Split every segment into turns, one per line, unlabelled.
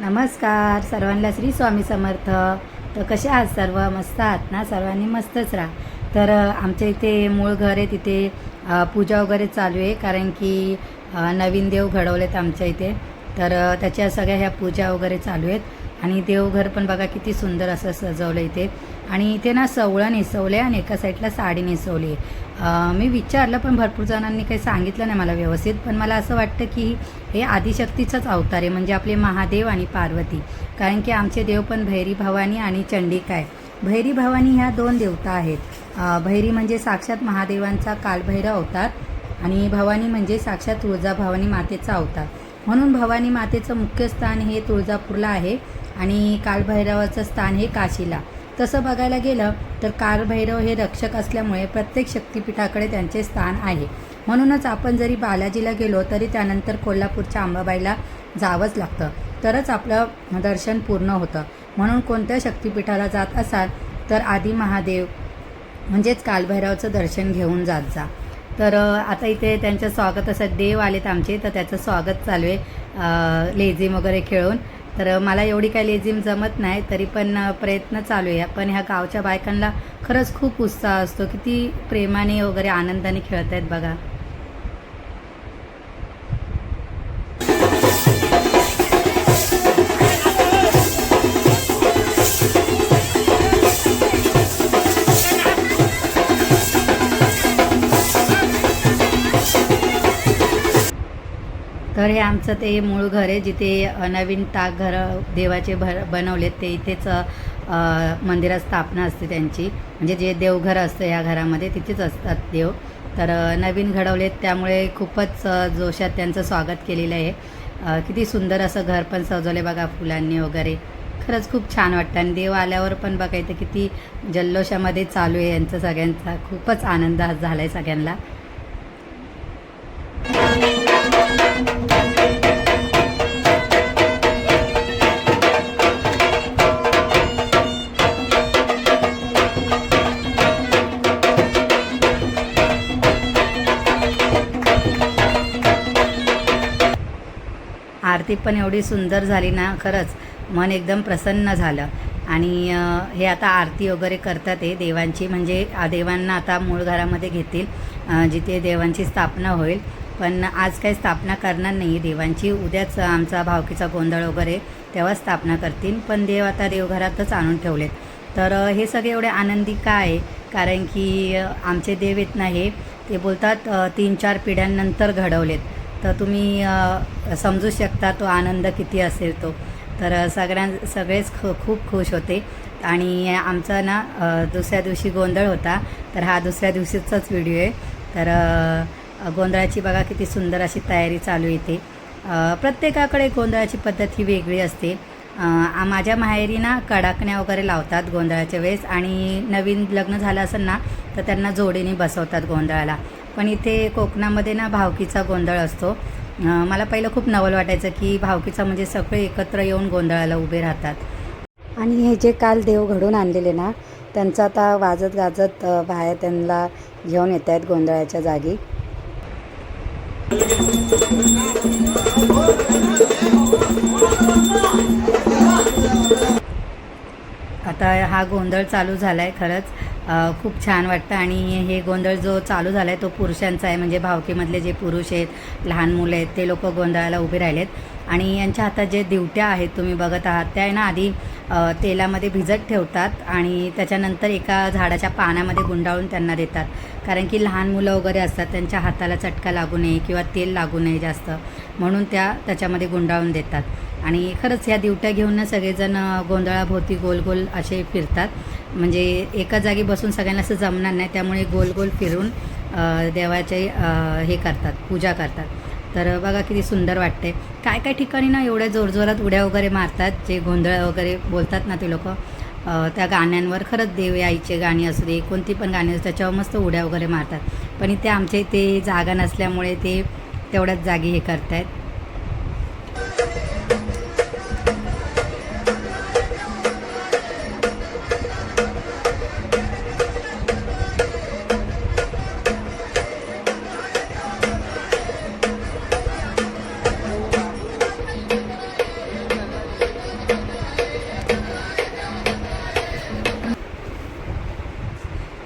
नमस्कार सर्वांना श्री स्वामी समर्थ. तर कसे आहात सर्व? मस्त आहात ना? सर्वांनी मस्तच राहा. तर आमच्या इथे मूळ घर आहे तिथे पूजा वगैरे चालू आहे कारण की नवीन देव घडवलेत आमच्या इथे. तर त्याच्या सगळ्या ह्या पूजा वगैरे चालू आहेत. आणि देवघर पण बघा किती सुंदर असं सजवलं इथे. आणि इथे ना सवळं नेसवलं आहे आणि एका साईडला साडी नेसवली आहे मी विचारलं पण भरपूर जणांनी काही सांगितलं नाही मला व्यवस्थित. पण मला असं वाटतं की हे आदिशक्तीचाच अवतार आहे म्हणजे आपले महादेव आणि पार्वती. कारण की आमचे देव पण भैरी भवानी आणि चंडिका आहे भैरी भवानी ह्या दोन देवता आहेत. भैरी म्हणजे साक्षात महादेवांचा कालभैरव अवतार आणि भवानी म्हणजे साक्षात तुळजाभवानी मातेचा अवतार. म्हणून भवानी मातेचं मुख्य स्थान हे तुळजापूरला आहे आणि कालभैरवाचं स्थान हे काशीला. तसं बघायला गेलं तर कालभैरव हे रक्षक असल्यामुळे प्रत्येक शक्तिपीठाकडे त्यांचे स्थान आहे. म्हणूनच आपण जरी बालाजीला गेलो तरी त्यानंतर कोल्हापूरच्या अंबाबाईला जावंच लागतं. तरच आपलं दर्शन पूर्ण होतं. म्हणून कोणत्या शक्तिपीठाला जात असाल तर आदी महादेव म्हणजेच कालभैरवचं दर्शन घेऊन जात जा. तर आता इथे त्यांचं स्वागत असं देव आलेत आमचे तर त्याचं स्वागत चालू आहे लेझीम लेझिम वगैरे खेळून. तर मला एवढी काही लेझिम जमत नाही तरी पण प्रयत्न चालू आहे. पण ह्या गावच्या बायकांना खरंच खूप उत्साह असतो किती प्रेमाने वगैरे आनंदाने खेळत आहेत बघा. तर हे आमचं ते मूळ घर आहे जिथे नवीन ताक घर देवाचे भर बनवलेत ते इथेच मंदिरात स्थापना असते त्यांची. म्हणजे जे देवघर असतं या घरामध्ये तिथेच असतात देव. तर नवीन घडवलेत त्यामुळे खूपच जोशात त्यांचं स्वागत केलेलं आहे. किती सुंदर असं घर पण सजवलं बघा फुलांनी वगैरे. खरंच खूप छान वाटतं. आणि देव आल्यावर पण बघायचं किती जल्लोषामध्ये चालू आहे यांचं सगळ्यांचा. खूपच आनंद झाला आहे सगळ्यांना. ती पण एवढी सुंदर झाली ना खरंच. मन एकदम प्रसन्न झालं. आणि हे आता आरती वगैरे करतात हे देवांची. म्हणजे देवांना आता मूळ घरामध्ये घेतील जिथे देवांची स्थापना होईल. पण आज काही स्थापना करणार नाही. देवांची उद्याच आमचा भावकीचा गोंधळ वगैरे तेव्हा स्थापना करतील. पण देव आता देवघरातच आणून ठेवलेत. तर हे सगळे एवढे आनंदी का आहे? कारण की आमचे देव आहेत ना हे ते बोलतात तीन चार पिढ्यांनंतर घडवलेत. तर तुम्ही समजू शकता तो आनंद किती असेल तो. तर सगळ्या सगळ्यां सगळेच ख खूप खुश होते. आणि आमचा ना दुसऱ्या दिवशी गोंधळ होता. तर हा दुसऱ्या दिवशीचाच व्हिडिओ आहे. तर गोंधळाची बघा किती सुंदर अशी तयारी चालू येते प्रत्येकाकडे गोंधळाची पद्धत ही वेगळी असते. माझ्या माहेरी ना कडाकण्या वगैरे लावतात गोंधळाच्या वेळेस. आणि नवीन लग्न झालं असेल ना तर त्यांना जोडीने बसवतात गोंधळाला. पण इथे कोकणामध्ये ना भावकीचा गोंधळ असतो. मला पहिलं खूप नवल वाटायचं की भावकीचा म्हणजे सगळे एकत्र येऊन गोंधळाला उभे राहतात. आणि हे जे काल देव घडून आणलेले ना त्यांचं आता वाजत गाजत बाहेर त्यांना घेऊन येत आहेत गोंधळाच्या जागी. आता हा गोंधळ चालू झाला आहे खरंच. खूप छान वाटतं. आणि हे गोंधळ जो चालू झाला आहे तो पुरुषांचा आहे. म्हणजे भावकीमधले जे पुरुष आहेत लहान मुलं आहेत ते लोक गोंधळाला उभे राहिलेत. आणि यांच्या हातात जे दिवट्या आहेत तुम्ही बघत आहात त्या आहे ना आधी तेलामध्ये भिजत ठेवतात आणि त्याच्यानंतर एका झाडाच्या पानामध्ये गुंडाळून त्यांना देतात. कारण की लहान मुलं वगैरे असतात त्यांच्या हाताला चटका लागू नये किंवा तेल लागू नये जास्त. म्हणून त्या त्याच्यामध्ये गुंडाळून देतात. आणि खरंच ह्या दिवट्या घेऊन सगळेजण गोंधळाभोवती गोल गोल असे फिरतात. म्हणजे एका जागी बसून सगळ्यांना असं जमणार नाही त्यामुळे गोल गोल फिरून देवाचे हे करतात पूजा करतात. तर बघा किती सुंदर वाटते काय काय ठिकाणी ना एवढ्या जोरजोरात उड्या वगैरे मारतात जे गोंधळ वगैरे बोलतात ना ते लोक. त्या गाण्यांवर खरंच देव आईचे गाणी असू दे कोणती पण गाणी असू त्याच्यावर मस्त उड्या वगैरे मारतात. पण इथे आमच्या इथे जागा नसल्यामुळे ते तेवढ्याच जागी हे करतायत.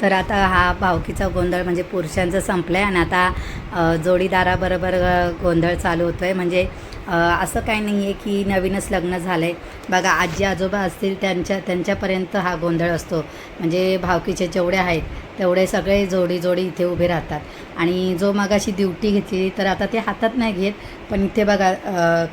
तर आता हा भावकीचा गोंधळ म्हणजे पुरुषांचा संपला आहे आणि आता जोडीदाराबरोबर गोंधळ चालू होतो आहे म्हणजे असं काही नाही आहे की नवीनच लग्न झालं आहे बघा आजी आजोबा असतील त्यांच्या त्यांच्यापर्यंत हा गोंधळ असतो. म्हणजे भावकीचे जेवढे आहेत तेवढे सगळे जोडी जोडी इथे उभे राहतात. आणि जो मगाशी ड्युटी घेतली तर आता ते हातात नाही घेत. पण इथे बघा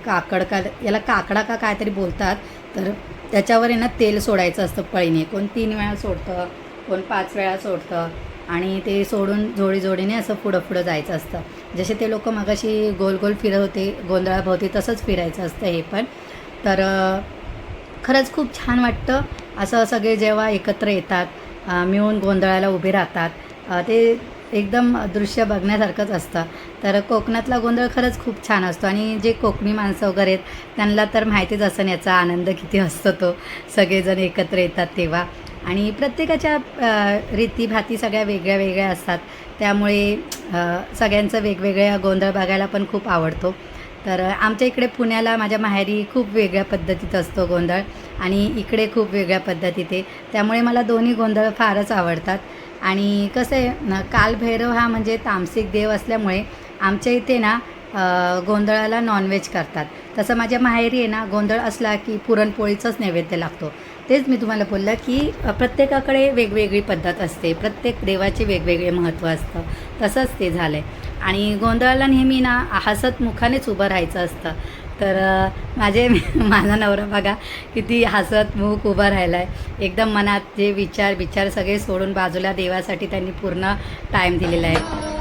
काकड का याला काकडा का काहीतरी बोलतात. तर त्याच्यावर आहे ना तेल सोडायचं असतं पळीने. कोण तीन वेळा सोडतं? कोण पाच वेळा सोडतं आणि ते सोडून जोडी जोडीने असं पुढं पुढं जायचं असतं. जसे ते लोक मगाशी गोल गोल फिरत होते गोंधळाभोवती तसंच फिरायचं असतं हे पण. तर खरंच खूप छान वाटतं. असं सगळे जेव्हा एकत्र येतात मिळून गोंधळाला उभे राहतात ते एकदम दृश्य बघण्यासारखंच असतं. तर कोकणातला गोंधळ खरंच खूप छान असतो आणि जे कोकणी माणसं वगैरे आहेत त्यांना तर माहितीच असं याचा आनंद किती असतो तो. सगळेजण एकत्र येतात तेव्हा. आणि प्रत्येकाच्या अ, रीतीभाती सगळ्या वेगळ्या वेगळ्या असतात. त्यामुळे सगळ्यांचं वेगवेगळ्या गोंधळ बघायला पण खूप आवडतो. तर आमच्या इकडे पुण्याला माझ्या माहेरी खूप वेगळ्या पद्धतीत असतो गोंधळ आणि इकडे खूप वेगळ्या पद्धतीत आहे. त्यामुळे मला दोन्ही गोंधळ फारच आवडतात. आणि कसं आहे कालभैरव हा म्हणजे तामसिक देव असल्यामुळे आमच्या इथे ना गोंधळाला नॉनव्हेज करतात. तसं माझ्या माहेरी आहे ना गोंधळ असला की पुरणपोळीचाच नैवेद्य लागतो. तेच मी तुम्हाला बोललं की प्रत्येकाकडे वेगवेगळी पद्धत असते. प्रत्येक देवाचे वेगवेगळे महत्त्व असतं. तसंच ते झालं आहे आणि गोंधळाला नेहमी ना हसत मुखानेच उभं राहायचं असतं. तर माझे माझा नवरा बघा किती हसत मुख उभा राहिला आहे एकदम मनात जे विचार विचार सगळे सोडून बाजूला देवासाठी त्यांनी पूर्ण टाईम दिलेला आहे.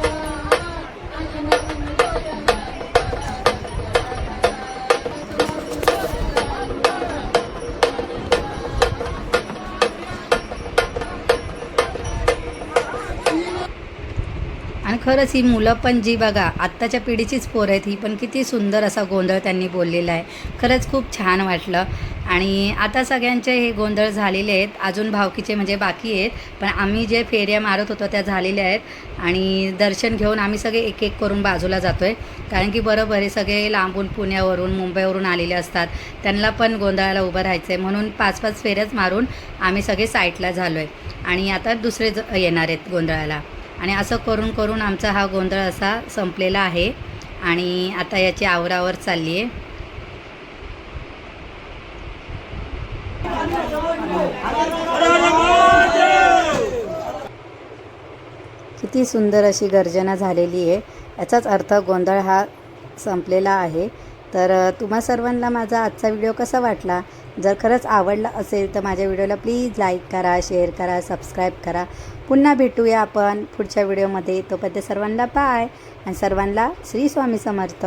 खरंच ही मुलं पण जी बघा आत्ताच्या पिढीचीच पोरं आहेत ही पण किती सुंदर असा गोंधळ त्यांनी बोललेला आहे. खरंच खूप छान वाटलं. आणि आता सगळ्यांचे हे गोंधळ झालेले आहेत. अजून भावकीचे म्हणजे बाकी आहेत. पण आम्ही जे फेऱ्या मारत होतो त्या झालेल्या आहेत. आणि दर्शन घेऊन आम्ही सगळे एक एक करून बाजूला जातो आहे कारण की बरोबर हे सगळे लांबून पुण्यावरून मुंबईवरून आलेले असतात. त्यांना पण गोंधळाला उभं राहायचं आहे म्हणून पाच पाच फेऱ्याच मारून आम्ही सगळे साईटला झालो आहे आणि आता दुसरे ज येणार आहेत गोंधळाला. आणि असं करून करून आमचा हा गोंधळ असा संपलेला आहे. आणि आता याची आवरावर चालली आहे किती सुंदर अशी गर्जना झालेली आहे. याचाच अर्थ गोंधळ हा संपलेला आहे. तर तुम्हा सर्वांना माझा आजचा व्हिडिओ कसा वाटला? जर खरंच आवडला असेल तर माझ्या व्हिडिओला प्लीज लाईक करा शेअर करा सबस्क्राईब करा. पुन्हा भेटूया आपण पुढच्या व्हिडिओमध्ये. तोपर्यंत सर्वांना बाय आणि सर्वांना श्री स्वामी समर्थ.